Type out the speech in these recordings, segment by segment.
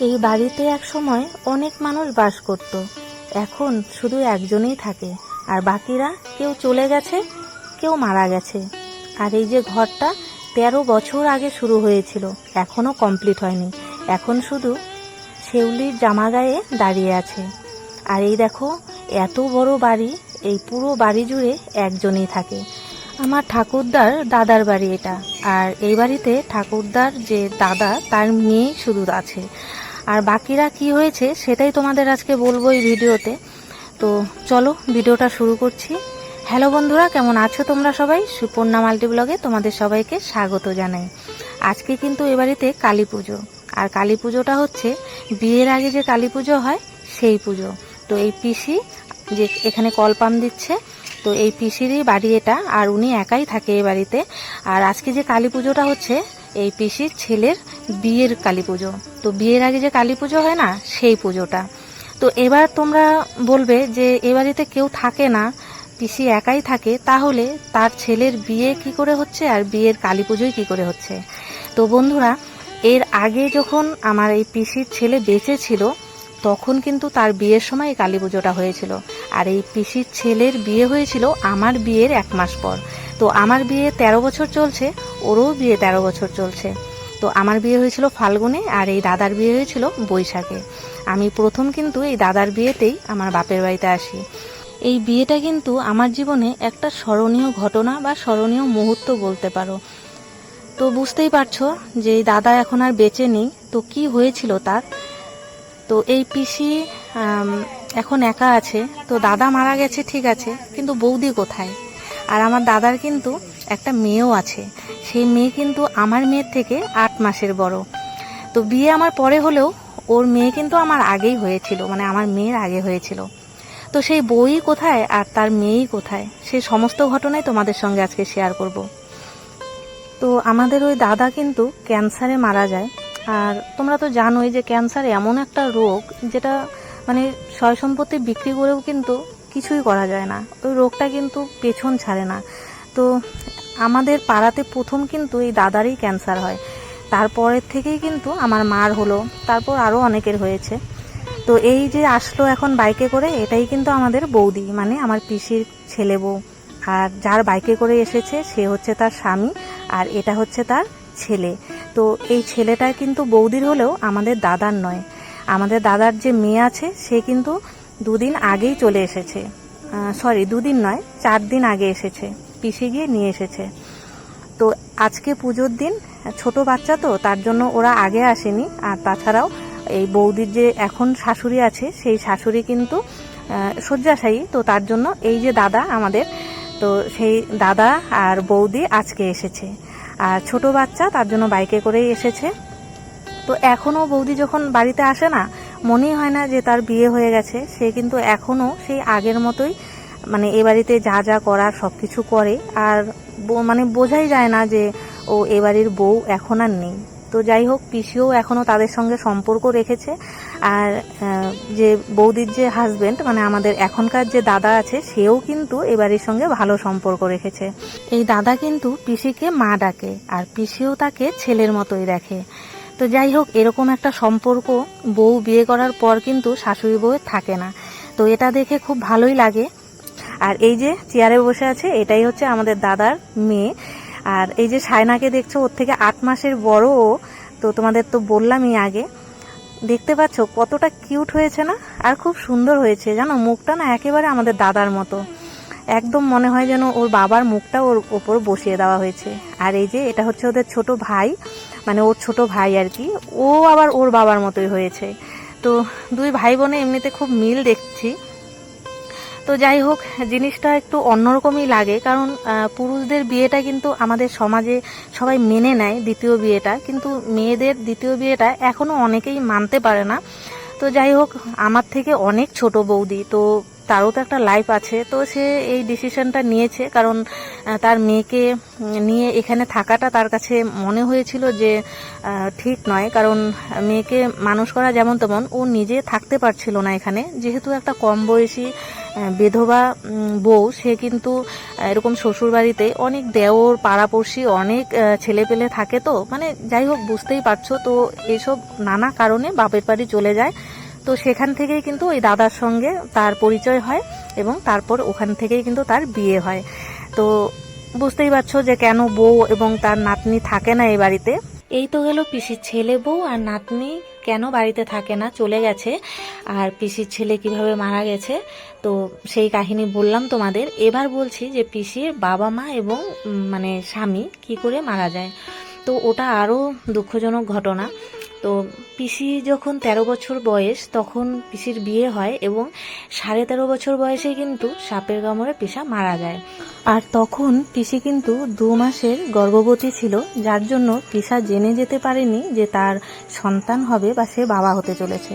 এই বাড়িতে এক সময় অনেক মানুষ বাস করত। এখন শুধু একজনেই থাকে, আর বাকিরা কেউ চলে গেছে, কেউ মারা গেছে। আর এই যে ঘরটা তেরো বছর আগে শুরু হয়েছিল এখনও কমপ্লিট হয়নি। এখন শুধু শেউলির জামা গায়ে দাঁড়িয়ে আছে। আর এই দেখো, এত বড় বাড়ি, এই পুরো বাড়ি জুড়ে একজনই থাকে। আমার ঠাকুরদার দাদার বাড়ি এটা। আর এই বাড়িতে ঠাকুরদার যে দাদা, তার মেয়ে শুধু আছে। আর বাকিরা কি হয়েছে সেটাই তোমাদের আজকে বলব এই ভিডিওতে। তো চলো, ভিডিওটা শুরু করছি। হ্যালো বন্ধুরা, কেমন আছো তোমরা সবাই? সুপর্ণা মাল্টি ব্লগে তোমাদের সবাইকে স্বাগত জানাই। আজকে কিন্তু এ বাড়িতে কালী পুজো। আর কালী পুজোটা হচ্ছে, বিয়ের আগে যে কালী পুজো হয়, সেই পুজো। তো এই পিসি যে এখানে কলপাম দিচ্ছে তো এই পিসিরই বাড়ি এটা, আর উনি একাই থাকে এই বাড়িতে। আর আজকে যে কালী পুজোটা হচ্ছে, এই পিসির ছেলের বিয়ের কালী পুজো। তো বিয়ের আগে যে কালী পুজো হয় না, সেই পুজোটা। তো এবার তোমরা বলবে যে এ বাড়িতে কেউ থাকে না, পিসি একাই থাকে, তাহলে তার ছেলের বিয়ে কি করে হচ্ছে, আর বিয়ের কালী পুজোই কী করে হচ্ছে? তো বন্ধুরা, এর আগে যখন আমার এই পিসির ছেলে বেঁচে ছিল তখন কিন্তু তার বিয়ের সময় কালী পুজোটা হয়েছিল। আর এই পিসির ছেলের বিয়ে হয়েছিল আমার বিয়ের এক মাস পর। তো আমার বিয়ে তেরো বছর চলছে, ওরও বিয়ে তেরো বছর চলছে। তো আমার বিয়ে হয়েছিল ফাল্গুনে আর এই দাদার বিয়ে হয়েছিল বৈশাখে। আমি প্রথম কিন্তু এই দাদার বিয়েতেই আমার বাপের বাড়িতে আসি। এই বিয়েটা কিন্তু আমার জীবনে একটা স্মরণীয় ঘটনা বা স্মরণীয় মুহূর্ত বলতে পারো। তো বুঝতেই পারছ যে দাদা এখন আর বেঁচে নেই। তো কি হয়েছিল তার? তো এই পিসি এখন একা আছে। তো দাদা মারা গেছে, ঠিক আছে, কিন্তু বৌদি কোথায়? আর আমার দাদার কিন্তু একটা মেয়েও আছে। সেই মেয়ে কিন্তু আমার মেয়ের থেকে আট মাসের বড়। তো বিয়ে আমার পরে হলেও ওর মেয়ে কিন্তু আমার আগেই হয়েছিল মানে আমার মেয়ের আগে হয়েছিল। তো সেই বই কোথায় আর তার মেয়েই কোথায়? সেই সমস্ত ঘটনাই তোমাদের সঙ্গে আজকে শেয়ার করব। তো আমাদের ওই দাদা কিন্তু ক্যান্সারে মারা যায়। আর তোমরা তো জানোই যে ক্যান্সার এমন একটা রোগ যেটা মানে সয় সম্পত্তি বিক্রি করেও কিন্তু কিছুই করা যায় না। ওই রোগটা কিন্তু পেছন ছাড়ে না। তো আমাদের পাড়াতে প্রথম কিন্তু এই দাদারই ক্যান্সার হয়। তারপরের থেকেই কিন্তু আমার মার হলো। তারপর আরও অনেকের হয়েছে। তো এই যে আসলো এখন বাইকে করে, এটাই কিন্তু আমাদের বৌদি মানে আমার পিসির ছেলে বউ। আর যার বাইকে করে এসেছে, সে হচ্ছে তার স্বামী আর এটা হচ্ছে তার ছেলে। তো এই ছেলেটা কিন্তু বৌদির হলেও আমাদের দাদার নয়। আমাদের দাদার যে মেয়ে আছে, সে কিন্তু দুদিন আগেই চলে এসেছে। সরি দুদিন নয়, চার দিন আগে এসেছে। পিসি গিয়ে নিয়ে এসেছে। তো আজকে পুজোর দিন, ছোট বাচ্চা তো, তার জন্য ওরা আগে আসেনি। আর তাছাড়াও এই বৌদির যে এখন শাশুড়ি আছে, সেই শাশুড়ি কিন্তু শয্যাশায়ী। তো তার জন্য এই যে দাদা আমাদের, তো সেই দাদা আর বৌদি আজকে এসেছে। আর ছোট বাচ্চা তার জন্য বাইকে করেই এসেছে। তো এখনও বৌদি যখন বাড়িতে আসে না, মনেই হয় না যে তার বিয়ে হয়ে গেছে। সে কিন্তু এখনও সেই আগের মতোই মানে এ বাড়িতে যা যা করার সব কিছু করে। আর মানে বোঝাই যায় না যে ও এ বাড়ির বউ এখন আর নেই। তো যাই হোক, পিসিও এখনও তাদের সঙ্গে সম্পর্ক রেখেছে। আর যে বৌদির যে হাজবেন্ড মানে আমাদের এখনকার যে দাদা আছে, সেও কিন্তু এ বাড়ির সঙ্গে ভালো সম্পর্ক রেখেছে। এই দাদা কিন্তু পিসিকে মা ডাকে, আর পিসিও তাকে ছেলের মতোই দেখে। তো যাই হোক, এরকম একটা সম্পর্ক বউ বিয়ে করার পর কিন্তু শাশুড়ি বউয়ের থাকে না। তো এটা দেখে খুব ভালোই লাগে। আর এই যে চেয়ারে বসে আছে, এটাই হচ্ছে আমাদের দাদার মেয়ে। আর এই যে সায়নাকে দেখছ, ওর থেকে আট মাসের বড় ও। তো তোমাদের তো বললামই আগে। দেখতে পাচ্ছ, কতটা কিউট হয়েছে না? আর খুব সুন্দর হয়েছে, জানো? মুখটা না একেবারে আমাদের দাদার মতো। একদম মনে হয় যেন ওর বাবার মুখটা ওর ওপর বসিয়ে দেওয়া হয়েছে। আর এই যে, এটা হচ্ছে ওদের ছোট ভাই মানে ওর ছোট ভাই আর কি। ও আবার ওর বাবার মতোই হয়েছে। তো দুই ভাই বোনে এমনিতে খুব মিল দেখছি। তো যাই হোক, জিনিসটা একটু অন্যরকমই লাগে, কারণ পুরুষদের বিয়েটা কিন্তু আমাদের সমাজে সবাই মেনে নেয় দ্বিতীয় বিয়েটা, কিন্তু মেয়েদের দ্বিতীয় বিয়েটা এখনও অনেকেই মানতে পারে না। তো যাই হোক, আমার থেকে অনেক ছোট বৌদি, তো তারও তো একটা লাইফ আছে। তো সে এই ডিসিশনটা নিয়েছে কারণ তার মেয়েকে নিয়ে এখানে থাকাটা তার কাছে মনে হয়েছিল যে ঠিক নয়। কারণ মেয়েকে মানুষ করা যেমন তেমন ও নিজে থাকতে পারছিল না এখানে। যেহেতু একটা কম বয়সী বিধবা বউ, সে কিন্তু এরকম শ্বশুরবাড়িতে অনেক দেওর, পাড়াপড়শি, অনেক ছেলে পেলে থাকে তো। মানে যাই হোক, বুঝতেই পারছ। তো এসব নানা কারণে বাপের বাড়ি চলে যায়। তো সেখান থেকেই কিন্তু ওই দাদার সঙ্গে তার পরিচয় হয় এবং তারপর ওখান থেকেই কিন্তু তার বিয়ে হয়। তো বুঝতেই পারছ যে কেন বউ এবং তার নাতনি থাকে না এই বাড়িতে? এই তো গেল পিসির ছেলে বউ আর নাতনি কেন বাড়িতে থাকে না, চলে গেছে। আর পিসির ছেলে কীভাবে মারা গেছে, তো সেই কাহিনী বললাম তোমাদের। এবার বলছি যে পিসির বাবা মা এবং মানে স্বামী কি করে মারা যায়। তো ওটা আরও দুঃখজনক ঘটনা। তো পিসি যখন তেরো বছর বয়স, তখন পিসির বিয়ে হয় এবং সাড়ে তেরো বছর বয়সে কিন্তু সাপের কামড়ে পিসা মারা যায়। আর তখন পিসি কিন্তু দু মাসের গর্ভবতী ছিল, যার জন্য পিসা জেনে যেতে পারেনি যে তার সন্তান হবে বা সে বাবা হতে চলেছে।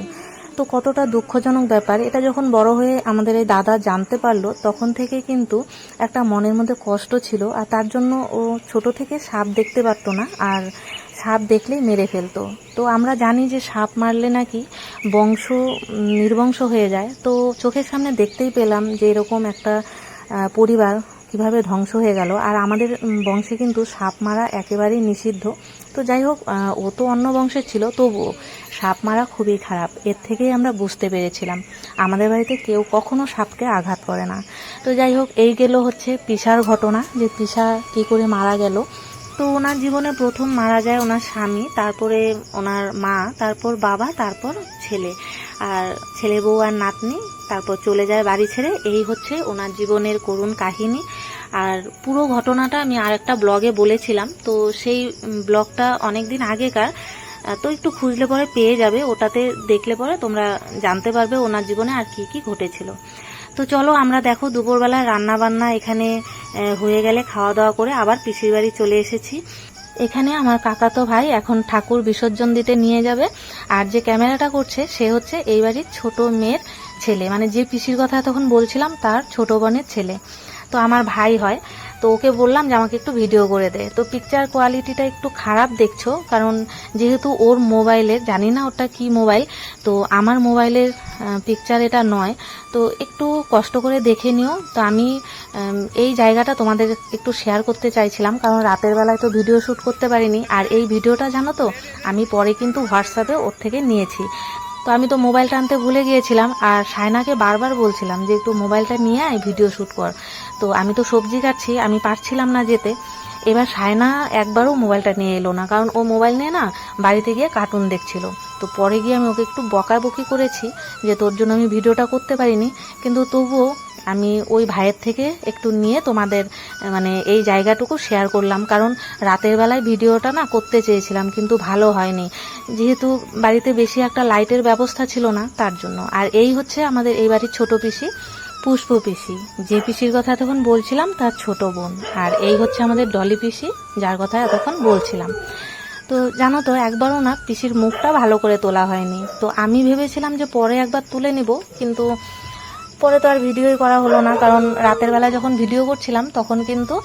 তো কতটা দুঃখজনক ব্যাপার, এটা যখন বড় হয়ে আমাদের এই দাদা জানতে পারল, তখন থেকে কিন্তু একটা মনের মধ্যে কষ্ট ছিল, আর তার জন্য ও ছোট থেকে সাপ দেখতে পারতো না। আর সাপ দেখলেই মেরে ফেলতো। তো আমরা জানি যে সাপ মারলে নাকি বংশ নির্বংশ হয়ে যায়। তো চোখের সামনে দেখতেই পেলাম যে এরকম একটা পরিবার কীভাবে ধ্বংস হয়ে গেল। আর আমাদের বংশে কিন্তু সাপ মারা একেবারেই নিষিদ্ধ। তো যাই হোক ও তো অন্য বংশের ছিল, তবুও সাপ মারা খুবই খারাপ। এর থেকেই আমরা বুঝতে পেরেছিলাম। আমাদের বাড়িতে কেউ কখনো সাপকে আঘাত করে না। তো যাই হোক, এই গেল হচ্ছে পিসার ঘটনা। যে পিসা কী করে মারা গেল তো ওনার জীবনে প্রথম মারা যায় ওনার স্বামী, তারপরে ওনার মা, তারপর বাবা, তারপর ছেলে। আর ছেলে বউ আর নাতনি, তারপর চলে যায় বাড়ি ছেড়ে। এই হচ্ছে ওনার জীবনের করুণ কাহিনী। আর পুরো ঘটনাটা আমি আরেকটা ব্লগে বলেছিলাম। তো সেই ব্লগটা অনেক দিন আগেকার তো একটু খুঁজলে পরে পেয়ে যাবে, ওটাতে দেখলে পরে তোমরা জানতে পারবে ওনার জীবনে আর কি কি ঘটেছিল। তো চলো আমরা দেখো, দুপুরবেলা রান্না বান্না এখানে হয়ে গেলে খাওয়া দাওয়া করে আবার পিসির বাড়ি চলে এসেছি। এখানে আমার কাকাতো ভাই এখন ঠাকুর বিসর্জন দিতে নিয়ে যাবে। আর যে ক্যামেরাটা করছে, সে হচ্ছে এই বাড়ির ছোট মেয়ের ছেলে। মানে যে পিসির কথা তখন বলছিলাম, তার ছোট বোনের ছেলে। তো আমার ভাই হয়, তো ওকে বললাম যে আমাকে একটু ভিডিও করে দে। তো পিকচার কোয়ালিটিটা একটু খারাপ দেখছ, কারণ যেহেতু ওর মোবাইলের জানি না ওটা কি মোবাইল তো আমার মোবাইলের পিকচার এটা নয়। তো একটু কষ্ট করে দেখে নিও। তো আমি এই জায়গাটা তোমাদের একটু শেয়ার করতে চাইছিলাম, কারণ রাতের বেলায় তো ভিডিও শ্যুট করতে পারিনি। আর এই ভিডিওটা জানো তো, আমি পরে কিন্তু হোয়াটসঅ্যাপে ওর থেকে নিয়েছি। তো আমি তো মোবাইলটা আনতে ভুলে গিয়েছিলাম, আর সায়নাকে বারবার বলছিলাম যে একটু মোবাইলটা নিয়ে আয়, ভিডিও শ্যুট কর। তো আমি তো সবজি কাটছি, আমি পারছিলাম না যেতে। এবার সায়না একবারও মোবাইলটা নিয়ে এলো না, কারণ ও মোবাইল নিয়ে না বাড়িতে গিয়ে কার্টুন দেখছিল। তো পরে গিয়ে আমি ওকে একটু বকাবকি করেছি যে তোর জন্য আমি ভিডিওটা করতে পারিনি, কিন্তু তবুও আমি ওই ভাইয়ের থেকে একটু নিয়ে তোমাদের মানে এই জায়গাটুকু শেয়ার করলাম। কারণ রাতের বেলায় ভিডিওটা না করতে চেয়েছিলাম, কিন্তু ভালো হয়নি। যেহেতু বাড়িতে বেশি একটা লাইটের ব্যবস্থা ছিল না, তার জন্য। আর এই হচ্ছে আমাদের এই বাড়ির ছোট পিসি পুষ্প পিসি। যে পিসির কথা এতক্ষণ বলছিলাম, তার ছোট বোন। আর এই হচ্ছে আমাদের ডলি পিসি, যার কথা এতক্ষণ বলছিলাম। তো জানো তো, একবারও না পিসির মুখটা ভালো করে তোলা হয়নি। তো আমি ভেবেছিলাম যে পরে একবার তুলে নিব, কিন্তু পরে তো আর ভিডিওই করা হলো না, কারণ রাতের বেলা যখন ভিডিও করছিলাম, তখন কিন্তু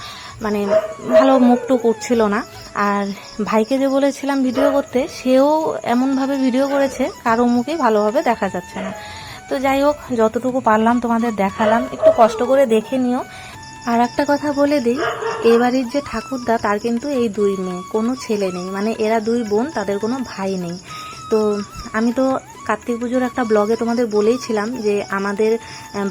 মানে ভালো মুখটুক উঠছিল না। আর ভাইকে যে বলেছিলাম ভিডিও করতে, সেও এমনভাবে ভিডিও করেছে, কারও মুখেই ভালোভাবে দেখা যাচ্ছে না। তো যাই হোক, যতটুকু পারলাম তোমাদের দেখালাম, একটু কষ্ট করে দেখে নিও। আর একটা কথা বলে দিই এবারের যে ঠাকুরদা, তার কিন্তু এই দুই মেয়ে, কোনো ছেলে নেই। মানে এরা দুই বোন, তাদের কোনো ভাই নেই। তো আমি তো কার্তিক পুজোর একটা ব্লগে তোমাদের বলেইছিলাম যে আমাদের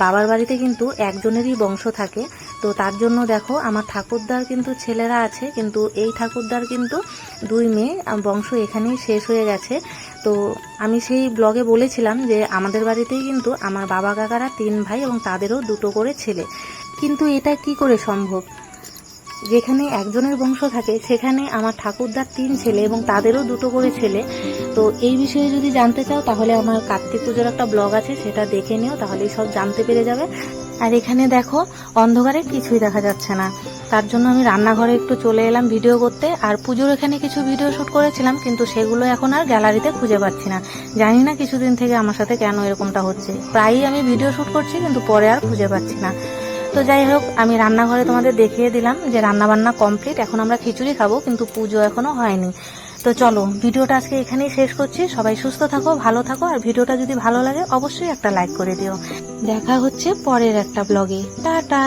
বাবার বাড়িতে কিন্তু একজনেরই বংশ থাকে। তো তার জন্য দেখো, আমার ঠাকুরদার কিন্তু ছেলেরা আছে, কিন্তু এই ঠাকুরদার কিন্তু দুই মেয়ে বংশ এখানেই শেষ হয়ে গেছে। তো আমি সেই ব্লগে বলেছিলাম যে আমাদের বাড়িতেই কিন্তু আমার বাবা কাকারা তিন ভাই এবং তাদেরও দুটো করে ছেলে। কিন্তু এটা কি করে সম্ভব? যেখানে একজনের বংশ থাকে, সেখানে আমার ঠাকুরদার তিন ছেলে এবং তাদেরও দুটো করে ছেলে। তো এই বিষয়ে যদি জানতে চাও, তাহলে আমার কার্তিক পুজোর একটা ব্লগ আছে, সেটা দেখে নিও, তাহলেই সব জানতে পেরে যাবে। আর এখানে দেখো, অন্ধকারে কিছুই দেখা যাচ্ছে না। তার জন্য আমি রান্নাঘরে একটু চলে এলাম ভিডিও করতে। আর পুজোর এখানে কিছু ভিডিও শ্যুট করেছিলাম, কিন্তু সেগুলো এখন আর গ্যালারিতে খুঁজে পাচ্ছি না। জানি না কিছুদিন থেকে আমার সাথে কেন এরকমটা হচ্ছে। প্রায়ই আমি ভিডিও শ্যুট করছি, কিন্তু পরে আর খুঁজে পাচ্ছি না। তো যাই হোক, আমি রান্নাঘরে তোমাদের দেখিয়ে দিলাম যে রান্না বান্না কমপ্লিট এখন আমরা খিচুড়ি খাব, কিন্তু পুজো এখনও হয়নি। তো চলো, ভিডিওটা আজকে এখানেই শেষ করছি। সবাই সুস্থ থাকো, ভালো থাকো, আর ভিডিওটা যদি ভালো লাগে, অবশ্যই একটা লাইক করে দিও। দেখা হচ্ছে পরের একটা ব্লগে টাটা!